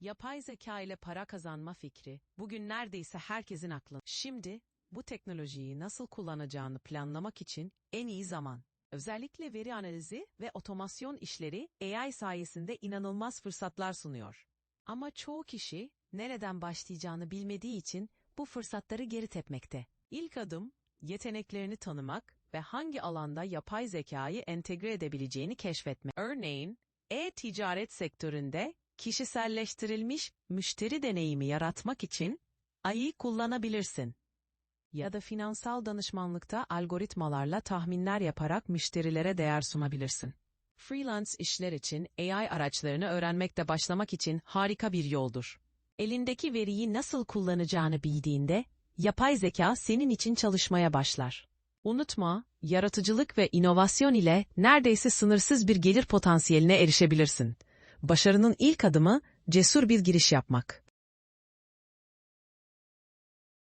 Yapay zeka ile para kazanma fikri bugün neredeyse herkesin aklında. Şimdi bu teknolojiyi nasıl kullanacağını planlamak için en iyi zaman. Özellikle veri analizi ve otomasyon işleri AI sayesinde inanılmaz fırsatlar sunuyor. Ama çoğu kişi nereden başlayacağını bilmediği için bu fırsatları geri tepmekte. İlk adım yeteneklerini tanımak ve hangi alanda yapay zekayı entegre edebileceğini keşfetmek. Örneğin, e-ticaret sektöründe kişiselleştirilmiş müşteri deneyimi yaratmak için AI'yi kullanabilirsin. Ya da finansal danışmanlıkta algoritmalarla tahminler yaparak müşterilere değer sunabilirsin. Freelance işler için AI araçlarını öğrenmekte başlamak için harika bir yoldur. Elindeki veriyi nasıl kullanacağını bildiğinde, yapay zeka senin için çalışmaya başlar. Unutma, yaratıcılık ve inovasyon ile neredeyse sınırsız bir gelir potansiyeline erişebilirsin. Başarının ilk adımı cesur bir giriş yapmak.